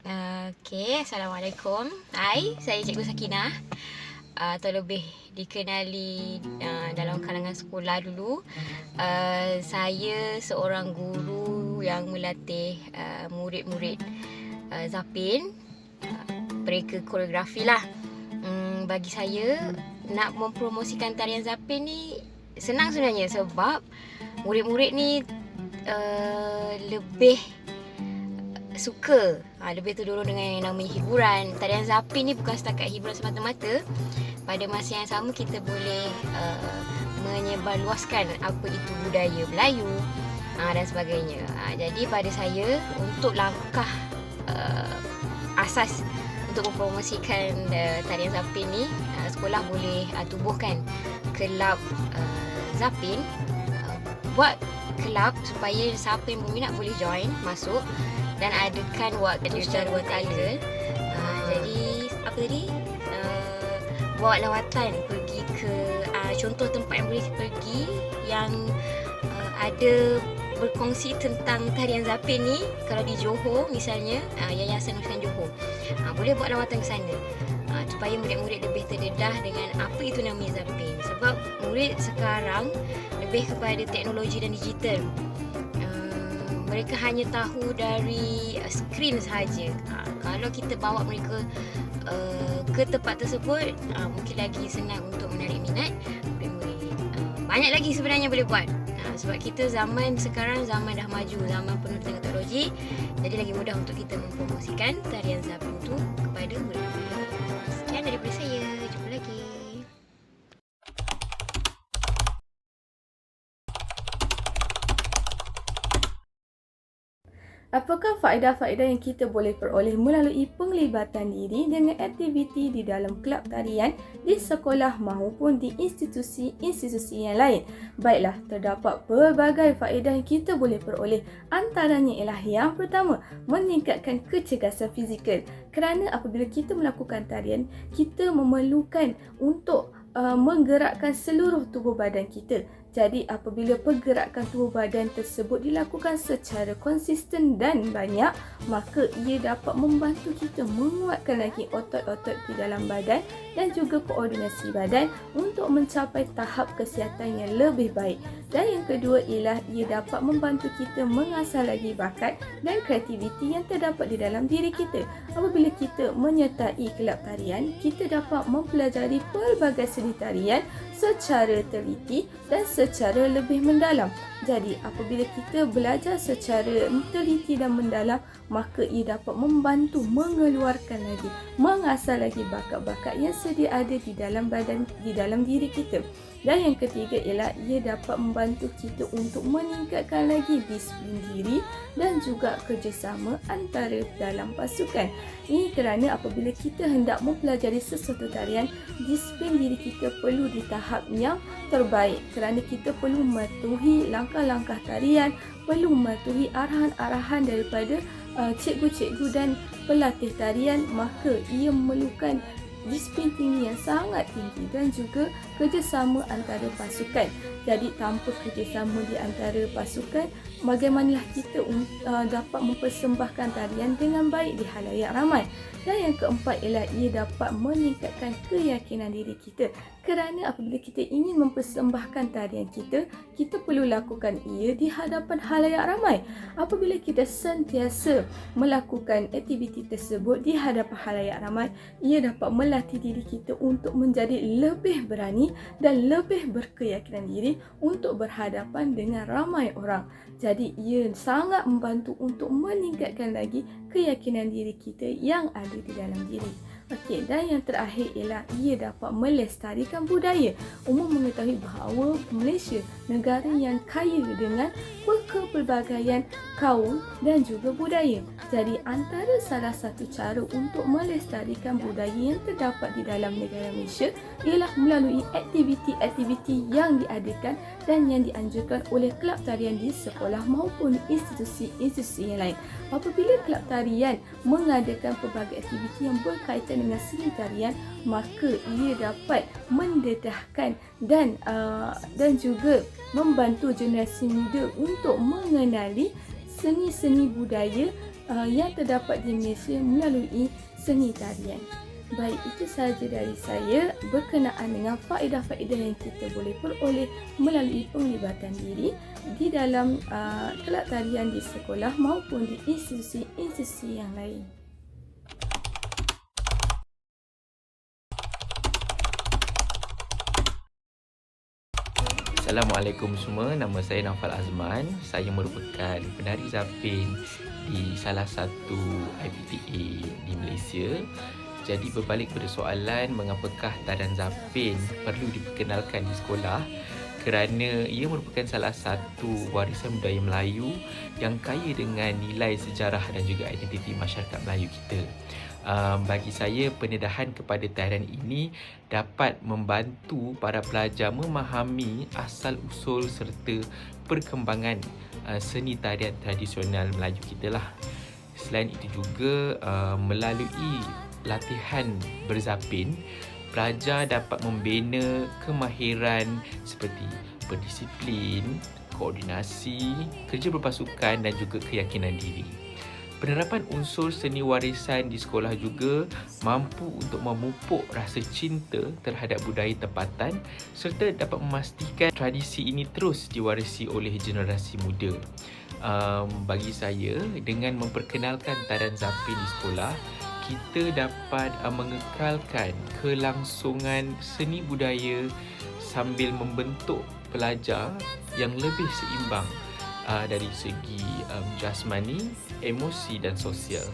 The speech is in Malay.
Uh, okay, Assalamualaikum. Hai, saya Cikgu Sakinah. Uh, atau lebih dikenali uh, dalam kalangan sekolah dulu. Uh, saya seorang guru yang melatih uh, murid-murid uh, Zapin. Uh, mereka koreografi lah. Um, bagi saya, nak mempromosikan tarian Zapin ni senang sebenarnya sebab murid-murid ni uh, lebih suka. Ha, lebih terdorong dengan yang namanya hiburan. Tarian zapin ni bukan setakat hiburan semata-mata. Pada masa yang sama kita boleh uh, menyebarluaskan apa itu budaya Melayu uh, dan sebagainya. Uh, jadi pada saya untuk langkah uh, asas untuk mempromosikan uh, tarian zapin ni uh, sekolah boleh uh, tubuhkan kelab uh, zapin. Uh, buat kelab supaya siapa yang berminat boleh join masuk dan adakan waktu secara berkala. Uh, jadi apa tadi? Uh, buat lawatan pergi ke uh, contoh tempat yang boleh pergi yang uh, ada berkongsi tentang tarian Zapin ni. Kalau di Johor misalnya uh, Yayasan Nusan Johor. Uh, boleh buat lawatan ke sana. Uh, supaya murid-murid lebih terdedah dengan apa itu namanya Zapin. Sebab murid sekarang lebih kepada teknologi dan digital mereka hanya tahu dari uh, skrin sahaja. Uh, kalau kita bawa mereka uh, ke tempat tersebut, uh, mungkin lagi senang untuk menarik minat murid-murid. Uh, banyak lagi sebenarnya boleh buat. Uh, sebab kita zaman sekarang zaman dah maju, zaman penuh dengan teknologi. Jadi lagi mudah untuk kita mempromosikan tarian Zabun itu kepada murid-murid. Sekian daripada saya. Apakah faedah-faedah yang kita boleh peroleh melalui penglibatan diri dengan aktiviti di dalam kelab tarian di sekolah maupun di institusi-institusi yang lain? Baiklah, terdapat pelbagai faedah yang kita boleh peroleh. Antaranya ialah yang pertama, meningkatkan kecergasan fizikal. Kerana apabila kita melakukan tarian, kita memerlukan untuk uh, menggerakkan seluruh tubuh badan kita. Jadi apabila pergerakan tubuh badan tersebut dilakukan secara konsisten dan banyak, maka ia dapat membantu kita menguatkan lagi otot-otot di dalam badan dan juga koordinasi badan untuk mencapai tahap kesihatan yang lebih baik. Dan yang kedua ialah ia dapat membantu kita mengasah lagi bakat dan kreativiti yang terdapat di dalam diri kita. Apabila kita menyertai kelab tarian, kita dapat mempelajari pelbagai seni tarian secara teliti dan secara lebih mendalam. Jadi apabila kita belajar secara teliti dan mendalam, maka ia dapat membantu mengeluarkan lagi, mengasah lagi bakat-bakat yang sedia ada di dalam badan di dalam diri kita. Dan yang ketiga ialah ia dapat membantu kita untuk meningkatkan lagi disiplin diri dan juga kerjasama antara dalam pasukan. Ini kerana apabila kita hendak mempelajari sesuatu tarian, disiplin diri kita perlu di tahap yang terbaik kerana kita perlu mematuhi langkah-langkah tarian, perlu mematuhi arahan-arahan daripada uh, cikgu-cikgu dan pelatih tarian maka ia memerlukan disiplin yang sangat tinggi dan juga kerjasama antara pasukan. Jadi tanpa kerjasama di antara pasukan, bagaimanalah kita uh, dapat mempersembahkan tarian dengan baik di halayak ramai. Dan yang keempat ialah ia dapat meningkatkan keyakinan diri kita. Kerana apabila kita ingin mempersembahkan tarian kita, kita perlu lakukan ia di hadapan halayak ramai. Apabila kita sentiasa melakukan aktiviti tersebut di hadapan halayak ramai, ia dapat melatih diri kita untuk menjadi lebih berani dan lebih berkeyakinan diri untuk berhadapan dengan ramai orang. Jadi ia sangat membantu untuk meningkatkan lagi keyakinan diri kita yang ada di dalam diri. Okey, dan yang terakhir ialah ia dapat melestarikan budaya. Umum mengetahui bahawa Malaysia negara yang kaya dengan kepelbagaian kaum dan juga budaya. Jadi antara salah satu cara untuk melestarikan budaya yang terdapat di dalam negara Malaysia ialah melalui aktiviti-aktiviti yang diadakan dan yang dianjurkan oleh kelab tarian di sekolah maupun institusi-institusi yang lain. Apabila kelab tarian mengadakan pelbagai aktiviti yang berkaitan dengan seni tarian maka ia dapat mendedahkan dan uh, dan juga membantu generasi muda untuk mengenali seni-seni budaya uh, yang terdapat di Malaysia melalui seni tarian. Baik, itu sahaja dari saya berkenaan dengan faedah-faedah yang kita boleh peroleh melalui penglibatan diri di dalam uh, kelab tarian di sekolah maupun di institusi-institusi yang lain. Assalamualaikum semua, nama saya Naufal Azman. Saya merupakan penari zapin di salah satu IPTA di Malaysia. Jadi berbalik pada soalan mengapakah tarian zapin perlu diperkenalkan di sekolah kerana ia merupakan salah satu warisan budaya Melayu yang kaya dengan nilai sejarah dan juga identiti masyarakat Melayu kita. Um, bagi saya pendedahan kepada tarian ini dapat membantu para pelajar memahami asal usul serta perkembangan uh, seni tarian tradisional Melayu kita lah. Selain itu juga uh, melalui latihan berzapin pelajar dapat membina kemahiran seperti berdisiplin, koordinasi, kerja berpasukan dan juga keyakinan diri. Penerapan unsur seni warisan di sekolah juga mampu untuk memupuk rasa cinta terhadap budaya tempatan serta dapat memastikan tradisi ini terus diwarisi oleh generasi muda. Um, bagi saya, dengan memperkenalkan tarian zapin di sekolah, kita dapat uh, mengekalkan kelangsungan seni budaya sambil membentuk pelajar yang lebih seimbang uh, dari segi um, jasmani, emosi dan sosial.